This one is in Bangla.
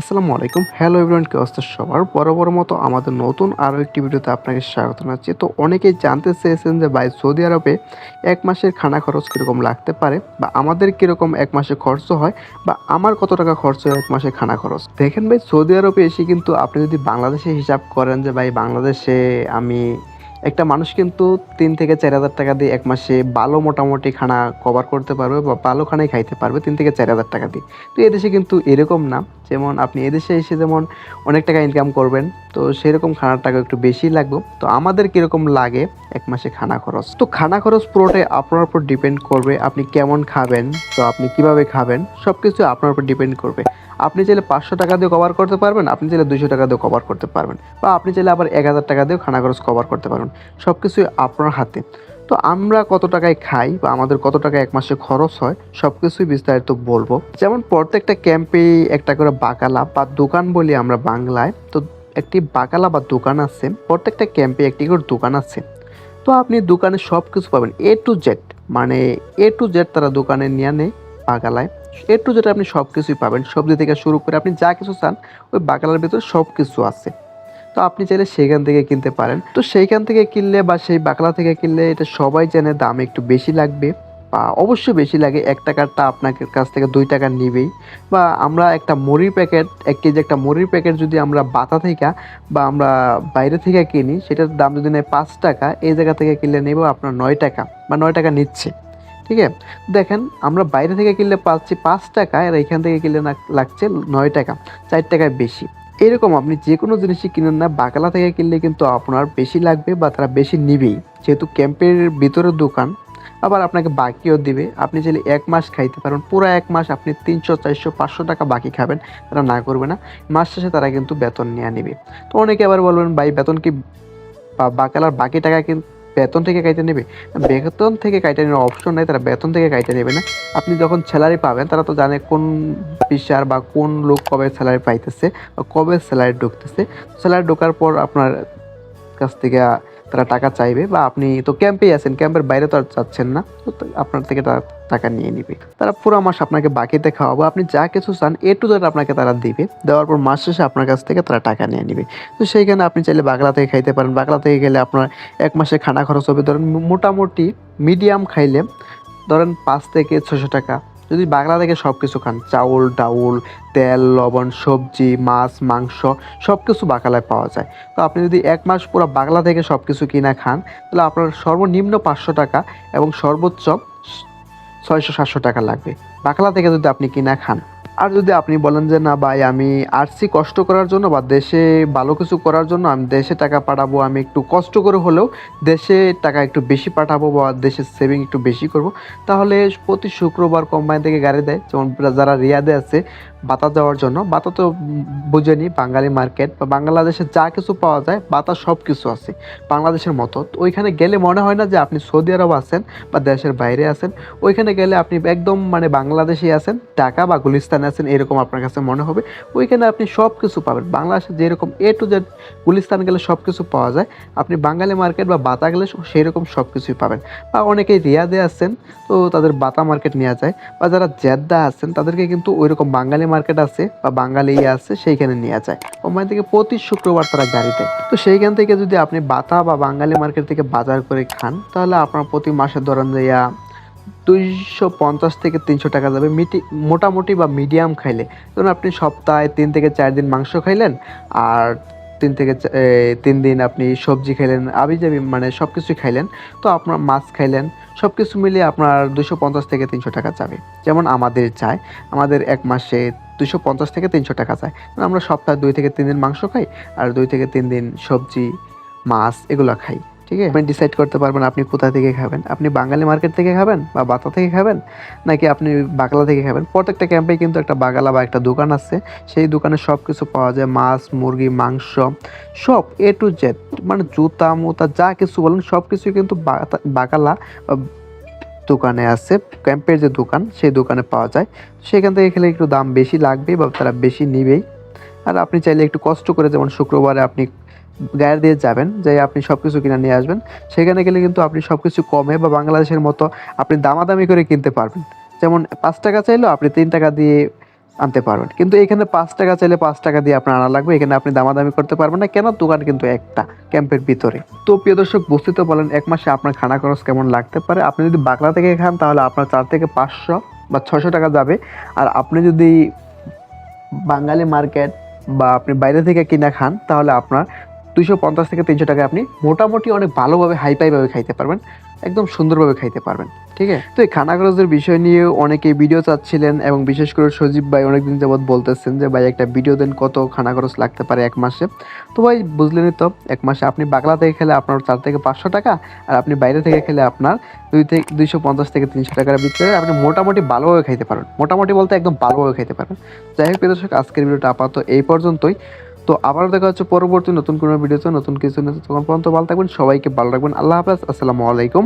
আসসালামু আলাইকুম। হ্যালো এভরিওয়ান কে অবস্থা সবার? বরাবর মতো আমাদের নতুন আরও একটি ভিডিওতে আপনাকে স্বাগত জানাচ্ছি। তো অনেকেই জানতে চেয়েছেন যে ভাই, সৌদি আরবে এক মাসের খানা খরচ কীরকম লাগতে পারে বা আমাদের কীরকম এক মাসে খরচ হয় বা আমার কত টাকা খরচ হয় এক মাসে খানা খরচ? দেখেন ভাই, সৌদি আরবে এসে কিন্তু আপনি যদি বাংলাদেশে হিসাব করেন যে ভাই, বাংলাদেশে আমি একটা মানুষ কিন্তু তিন থেকে চার হাজার টাকা দিয়ে এক মাসে ভালো মোটামুটি খানা কভার করতে পারবে বা ভালো খানাই খাইতে পারবে তিন থেকে চার হাজার টাকা দিয়ে। তো এদেশে কিন্তু এরকম না। যেমন আপনি এদেশে এসে যেমন অনেক টাকা ইনকাম করবেন, তো সেরকম খানার টাকা একটু বেশি লাগবে। তো আমাদের কীরকম লাগে এক মাসে খানা খরচ? তো খানা খরচ পুরোটাই আপনার উপর ডিপেন্ড করবে, আপনি কেমন খাবেন, তো আপনি কীভাবে খাবেন সব কিছু আপনার উপর ডিপেন্ড করবে। আপনি চাইলে পাঁচশো টাকা দিয়ে কভার করতে পারবেন, আপনি চাইলে দুশো টাকা দিয়ে কভার করতে পারবেন, বা আপনি চাইলে আবার এক হাজার টাকা দিয়েও খানা খরচ কভার করতে পারবেন সব কিছুই আপনার হাতে। তো আমরা কত টাকায় খাই বা আমাদের কত টাকা এক মাসে খরচ হয় সব কিছুই বিস্তারিত বলব। যেমন প্রত্যেকটা ক্যাম্পে একটা করে বাকালা বা দোকান বলি আমরা বাংলায়, তো একটি বাকালা বা দোকান আছে, প্রত্যেকটা ক্যাম্পে একটি করে দোকান আছে। তো আপনি দোকানে সব কিছু পাবেন এ টু জেড মানে এ টু জেড তারা দোকানে নিয়ে নেয় বাগালায় এ টু জেড আপনি সব কিছুই পাবেন। সবজি থেকে শুরু করে আপনি যা কিছু চান, ওই বাগালার ভিতরে সব কিছু আছে। তো আপনি চাইলে সেইখান থেকে কিনতে পারেন। তো সেইখান থেকে কিনলে বা সেই বাকলা থেকে কিনলে এটা সবাই জানে দাম একটু বেশি লাগবে বা অবশ্যই বেশি লাগে। এক টাকারটা আপনার কাছ থেকে দুই টাকা নিবেই। বা আমরা একটা মুড়ির প্যাকেট, এক কেজি একটা মুড়ির প্যাকেট যদি আমরা বাতা থেকে বা আমরা বাইরে থেকে কিনি, সেটার দাম যদি নেয় পাঁচ টাকা, এই জায়গা থেকে কিনলে নেব আপনার নয় টাকা বা নয় টাকা নিচ্ছে। ঠিক আছে? দেখেন, আমরা বাইরে থেকে কিনলে পাচ্ছি পাঁচ টাকা, আর এখান থেকে কিনলে লাগছে নয় টাকা, চার টাকায় বেশি। এরকম আপনি যে কোনো জিনিসই কিনেন না, বাকালা থেকে কিনলে কিন্তু আপনার বেশি লাগবে বা তারা বেশি নিবেই। যেহেতু ক্যাম্পের ভিতরে দোকান, আবার আপনাকে বাকিও দিবে। আপনি চাইলে এক মাস খাইতে পারেন, পুরো এক মাস আপনি তিনশো, চারশো, পাঁচশো টাকা বাকি খাবেন, তারা না করবে না। মাস শেষে তারা কিন্তু বেতন নিয়ে নেবে। তো অনেকে আবার বলবেন, ভাই, বেতন কি বাকালার বাকি টাকা কিন্তু বেতন থেকে কাইতে নেবে? বেতন থেকে কাইটে নেওয়ার অপশন নেই, তারা বেতন থেকে কাইতে নেবে না। আপনি যখন স্যালারি পাবেন, তারা তো জানে কোন বিচার বা কোন লোক কবে স্যালারি পাইতেছে বা কবে স্যালারি ঢুকতেছে। স্যালারি ঢোকার পর আপনার কাছ থেকে তারা টাকা চাইবে বা আপনি তো ক্যাম্পেই আছেন, ক্যাম্পের বাইরে তো আর যাচ্ছেন না, তো আপনার থেকে তারা টাকা নিয়ে নিবে। তারা পুরো মাস আপনাকে বাকিতে খাওয়াবো, আপনি যা কিছু চান এ টু জেড আপনাকে তারা দিবে, দেওয়ার পর মাস শেষে আপনার কাছ থেকে তারা টাকা নিয়ে নিবে। তো সেইখানে আপনি চাইলে বাগলা থেকে খাইতে পারেন, বাগলা থেকে গেলে আপনার এক মাসে খানা খরচ হবে। ধরেন মোটামুটি মিডিয়াম খাইলে ধরেন পাঁচ থেকে ছশো টাকা যদি বাংলা থেকে সব কিছু খান, চাউল, ডাউল, তেল, লবণ, সবজি, মাছ, মাংস সব কিছু বাকালায় পাওয়া যায়। তো আপনি যদি এক মাস পুরো বাংলা থেকে সব কিছু কিনা খান, তাহলে আপনার সর্বনিম্ন পাঁচশো টাকা এবং সর্বোচ্চ ছয়শো সাতশো টাকা লাগবে। বাকলা থেকে যদি আপনি কিনা খান। আর যদি আপনি বলেন যে, না ভাই, আমি আরসি কষ্ট করার জন্য বা দেশে ভালো কিছু করার জন্য আমি দেশে টাকা পাঠাবো, আমি একটু কষ্ট করে হলেও দেশে টাকা একটু বেশি পাঠাবো বা দেশের সেভিং একটু বেশি করব, তাহলে প্রতি শুক্রবার কোম্পানি থেকে গাড়ি দেয়। যেমন যারা রিয়াদে আছে বাতা দেওয়ার জন্য। বাতা তো বুঝেনি, বাঙালি মার্কেট বা বাংলাদেশে যা কিছু পাওয়া যায়, বাতা সব কিছু আছে, বাংলাদেশের মতো। তো ওইখানে গেলে মনে হয় না যে আপনি সৌদি আরব আছেন বা দেশের বাইরে আছেন। ওইখানে গেলে আপনি একদম মানে বাংলাদেশে আছেন, ঢাকা বা গুলিস্তানে আছেন, এরকম আপনার কাছে মনে হবে। ওইখানে আপনি সব কিছু পাবেন। বাংলাদেশে যেরকম এ টু জেড গুলিস্তান গেলে সব কিছু পাওয়া যায়। আপনি বাঙালি মার্কেট বা বাতা গেলে সেই রকম সব কিছুই পাবেন। বা অনেকেই রিয়াদে আছেন, তো তাদের বাতা মার্কেট নেওয়া যায়। বা যারা জেদ্দা আছেন, তাদেরকে কিন্তু ওই রকম বাঙালি মার্কেট আছে বা বাঙালি ইয়ে আছে, সেইখানে নেওয়া যায়। কোম্পানি থেকে প্রতি শুক্রবার তারা গাড়ি দেয়। তো সেইখান থেকে যদি আপনি বাতা বা বাঙালি মার্কেট থেকে বাজার করে খান, তাহলে আপনার প্রতি মাসে ধরেন যাইয়া দুইশো পঞ্চাশ থেকে তিনশো টাকা যাবে। মিটি মোটামুটি বা মিডিয়াম খাইলে। ধরুন আপনি সপ্তাহে তিন থেকে চার দিন মাংস খাইলেন, আর তিন থেকে তিন দিন আপনি সবজি খাইলেন আবি যাবি মানে সব কিছুই খাইলেন, তো আপনার মাছ খাইলেন সব কিছু মিলিয়ে আপনার দুশো পঞ্চাশ থেকে তিনশো টাকা যাবে যেমন আমাদের চায়, আমাদের এক মাসে দুশো পঞ্চাশ থেকে তিনশো টাকা চায়। আমরা সপ্তাহে দুই থেকে তিন দিন মাংস খাই, আর দুই থেকে তিন দিন সবজি, মাছ এগুলো খাই। ঠিক আছে? আপনি ডিসাইড করতে পারবেন আপনি কোথা থেকে খাবেন। আপনি বাঙালি মার্কেট থেকে খাবেন বা বাতা থেকে খাবেন, নাকি আপনি বাগলা থেকে খাবেন? প্রত্যেকটা ক্যাম্পে কিন্তু একটা বাগালা বা একটা দোকান আছে। সেই দোকানে সব কিছু পাওয়া যায়, মাছ, মুরগি, মাংস, সব এ টু জেড মানে জুতা, মুতা, যা কিছু বলেন সব কিছুই কিন্তু বাগালা দোকানে আছে। ক্যাম্পের যে দোকান, সেই দোকানে পাওয়া যায়। সেখান থেকে খেলে একটু দাম বেশি লাগবে বা তারা বেশি নিবেই। আর আপনি চাইলে একটু কষ্ট করে, যেমন শুক্রবারে আপনি গায়ে দিয়ে যাবেন, যে আপনি সব কিছু কিনে নিয়ে আসবেন। সেখানে গেলে কিন্তু আপনি সব কিছু কমে বা বাংলাদেশের মতো আপনি দামাদামি করে কিনতে পারবেন। যেমন পাঁচ টাকা চাইলেও আপনি তিন টাকা দিয়ে আনতে পারবেন। কিন্তু এখানে পাঁচ টাকা চাইলে পাঁচ টাকা দিয়ে আপনার আনা লাগবে। এখানে আপনি দামাদামি করতে পারবেন না। কেন? দোকান কিন্তু একটা, ক্যাম্পের ভিতরে। তো প্রিয় দর্শক বুঝতে বলেন এক মাসে আপনার খানা খরচ কেমন লাগতে পারে। আপনি যদি বাগলা থেকে খান, তাহলে আপনার চার থেকে পাঁচশো বা ছশো টাকা যাবে। আর আপনি যদি বাঙালি মার্কেট বা আপনি বাইরে থেকে কিনা খান, তাহলে আপনার দুইশো পঞ্চাশ থেকে তিনশো টাকা আপনি মোটামুটি অনেক ভালোভাবে হাইপাইভাবে খাইতে পারবেন, একদম সুন্দরভাবে খাইতে পারবেন, ঠিক আছে? তো এই খানা খরচের বিষয় নিয়ে অনেকেই ভিডিও চাচ্ছিলেন এবং বিশেষ করে সজীব ভাই অনেকদিন যাবৎ বলতেছেন যে, ভাই, একটা ভিডিও দেন কত খানা খরচ লাগতে পারে এক মাসে? তো ভাই, বুঝলেনই তো, এক মাসে আপনি বাংলা থেকে খেলে আপনার চার থেকে পাঁচশো টাকা আর আপনি বাইরে থেকে খেলে আপনার দুই থেকে দুইশো পঞ্চাশ থেকে তিনশো টাকার ভিতরে আপনি মোটামুটি ভালোভাবে খাইতে পারবেন, মোটামুটি বলতে একদম ভালোভাবে খাইতে পারবেন। যাই হোক দর্শক, আজকের ভিডিওটা আপাতত এই পর্যন্তই। তো আবার দেখা হচ্ছে পরবর্তী নতুন কোনো ভিডিওতে নতুন কিছু নতুন তখন পর্যন্ত ভালো থাকবেন, সবাইকে ভালো রাখবেন। আল্লাহ হাফেজ, আসসালামু আলাইকুম।